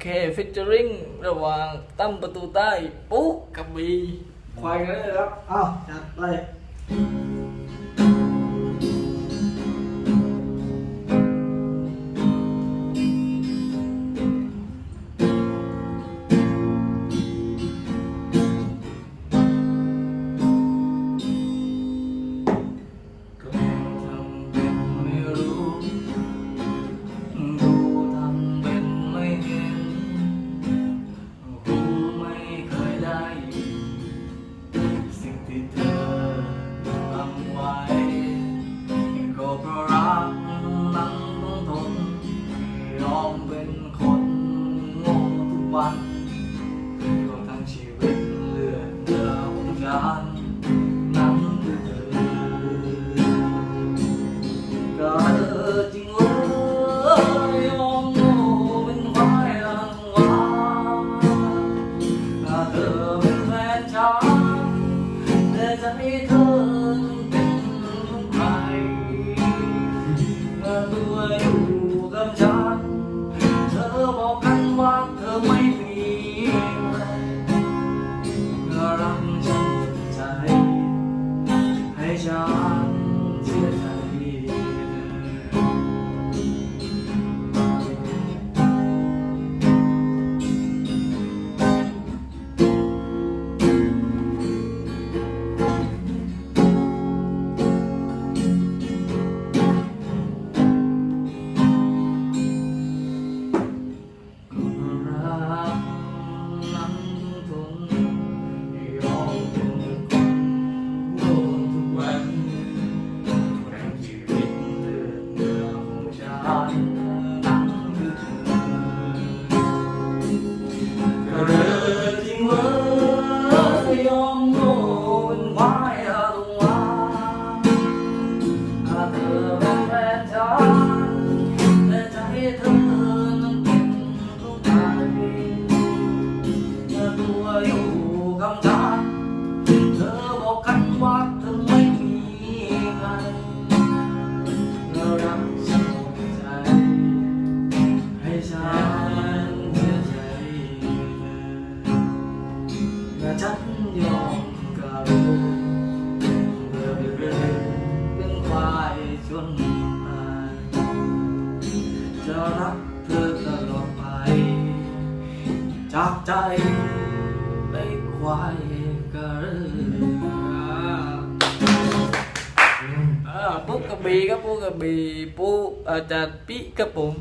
เคฟิชเจอริงระหว่างตั้มประตูใต้ ปุ๊กกับบีควายกันเลยครับอ้าวจัดไป ทุกวัน ก็ทั้งชีวิตเลือดเนื้อของฉันนั้นคือเธอ ก็เธอจริงเลยยอมโง่เป็นควายลังวาถ้าเธอเป็นแฟนฉันแต่ใจเธอ Amen. heart. รักเธอตลอดไป จากใจไม่ควายกระเรือปุ๊กกระบีครับปุ๊กกระบีปุ๊กอาจารย์ปิกระผม